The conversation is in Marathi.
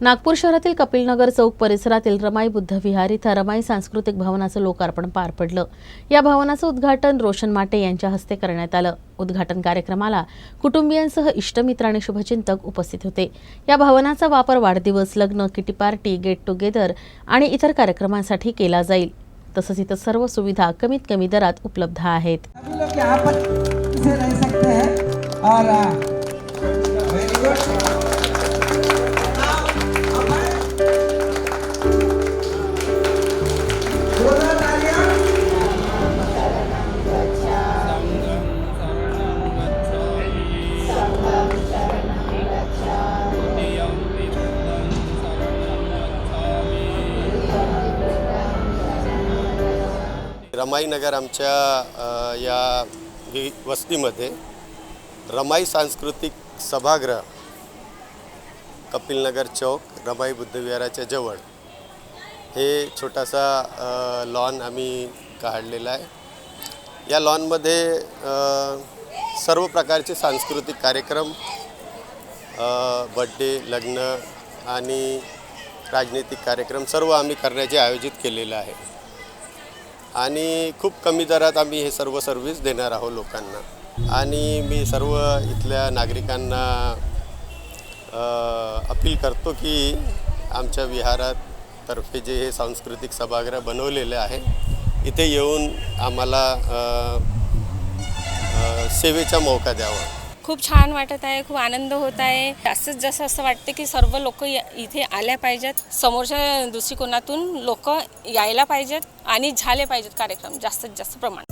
नागपूर शहरातील कपिलनगर चौक परिसरातील रमाई बुद्ध विहार इथं रमाई सांस्कृतिक भवनाचं लोकार्पण पार पडलं. या भवनाचं उद्घाटन रोशन माटे यांच्या हस्ते करण्यात आलं. उद्घाटन कार्यक्रमाला कुटुंबियांसह इष्टमित्र आणि शुभचिंतक उपस्थित होते. या भवनाचा वापर वाढदिवस लग्न किटी पार्टी गेट टुगेदर आणि इतर कार्यक्रमांसाठी केला जाईल. तसंच इथं सर्व सुविधा कमीत कमी दरात उपलब्ध आहेत. रमाईनगर आमच्या या वि वस्तीमध्ये रमाई सांस्कृतिक सभागृह कपिलनगर चौक रमाई बुद्धविहाराच्या जवळ. हे छोटासा लॉन आम्ही काढलेला आहे. या लॉनमध्ये सर्व प्रकारचे सांस्कृतिक कार्यक्रम बड्डे लग्न आणि राजनैतिक कार्यक्रम सर्व आम्ही करण्याचे आयोजित केलेलं आहे. आणि खूप कमी दरात आम्ही हे सर्व सर्व्हिस देणार आहोत लोकांना. आणि मी सर्व इथल्या नागरिकांना अपील करतो की आमच्या विहारातर्फे जे हे सांस्कृतिक सभागृह बनवलेले आहे इथे येऊन आम्हाला सेवेचा मौका द्यावा. खूप छान वाटत आहे खूप आनंद होत आहे. जास्तीत जास्त असं वाटतं की सर्व लोक इथे आल्या पाहिजेत. समोरच्या दृष्टिकोनातून लोक यायला पाहिजेत आणि झाले पाहिजेत कार्यक्रम जास्तीत जास्त प्रमाणात.